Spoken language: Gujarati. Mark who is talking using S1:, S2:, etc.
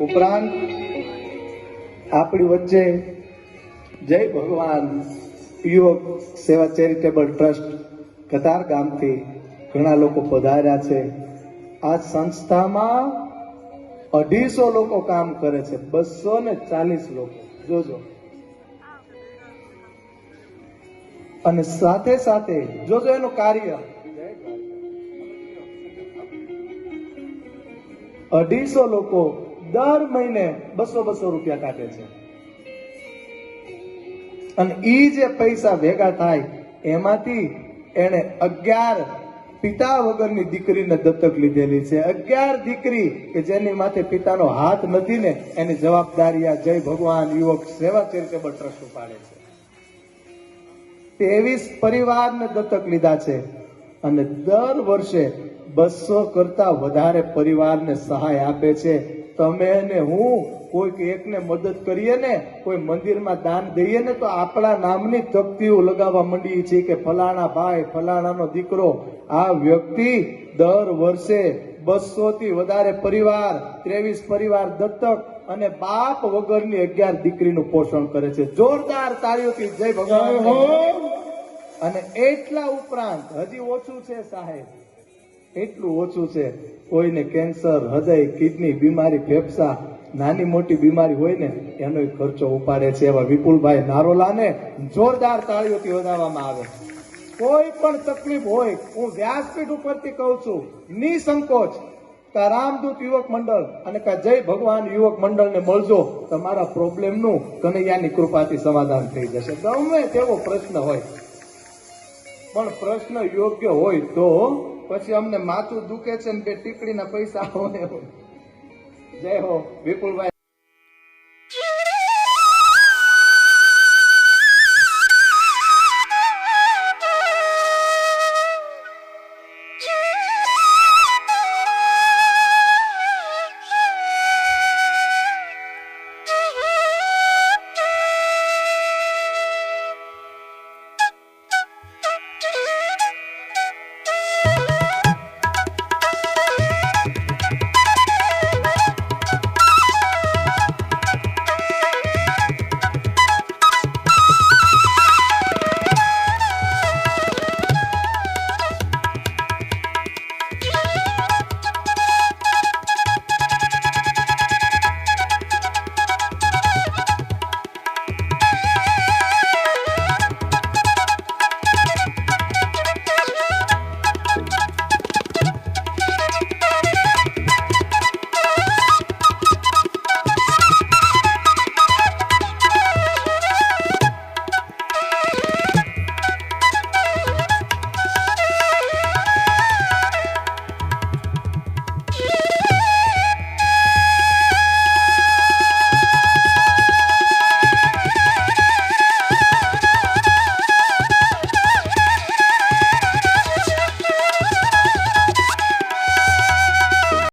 S1: ઉપરાંત આપણી વચ્ચે જય ભગવાન યુવક સેવા ચેરિટેબલ ટ્રસ્ટ કતાર ગામથી ઘણા લોકો પધાર્યા છે. આ સંસ્થામાં અઢીસો લોકો કામ કરે છે. બસો ને ચાલીસ લોકો. જોજો. અને સાથે સાથે જોજો એનું કાર્ય. અઢીસો લોકો દર મહિને બસો બસો રૂપિયા કાઢે છે. અને ઈ જે પૈસા ભેગા થાય, એમાંથી એને અગિયાર પિતા વગરની દીકરીને દત્તક લીધેલી છે. અગિયાર દીકરી કે જેની માથે પિતાનો હાથ નથી ને, એની જવાબદારી આ જય ભગવાન યુવક સેવા ચેરિટેબલ ટ્રસ્ટ ઉપાડે છે. ત્રેવીસ પરિવારને દત્તક લીધા છે અને દર વર્ષે બસો કરતા વધારે પરિવારને સહાય આપે છે. તમે ને હું કોઈક એકને મદદ કરીએ ને કોઈ મંદિરમાં દાન દઈએ ને તો આપણા નામની તકતીઓ લગાવવા માંડીએ છીએ કે ફલાણા ભાઈ ફલાણાનો દીકરો આ વ્યક્તિ દર વર્ષે બસો થી વધારે પરિવાર ત્રેવીસ પરિવાર દત્તક અને બાપ વગરની અગિયાર દીકરીનું પોષણ કરે છે. જોરદાર તાળીઓથી જય ભગવાન. અને એટલા ઉપરાંત હજી ઓછું છે સાહેબ એટલું ઓછું છે. કોઈને કેન્સર હૃદય કિડની બીમારી, ફેફસા, નાની મોટી બીમારી હોય ને, એનો ખર્ચો ઉપાડે છે એવા વિપુલભાઈ નારોલાને જોરદાર તાળીઓથી વધાવવામાં આવે. કોઈ પણ તકલીફ હોય, હું વ્યાસપીઠ ઉપરથી કહું છું, નિસંકોચ. કા રામદૂત યુવક મંડળ અને કા જય ભગવાન યુવક મંડળને મળજો, તમારા પ્રોબ્લેમનું કનૈયાની કૃપાથી સમાધાન થઈ જશે. ગમે તેવો પ્રશ્ન હોય, પણ પ્રશ્ન યોગ્ય હોય તો પછી અમને માથું દુખે છે ને બે ટીકડીના પૈસા હોય જય હો વિપુલભાઈ.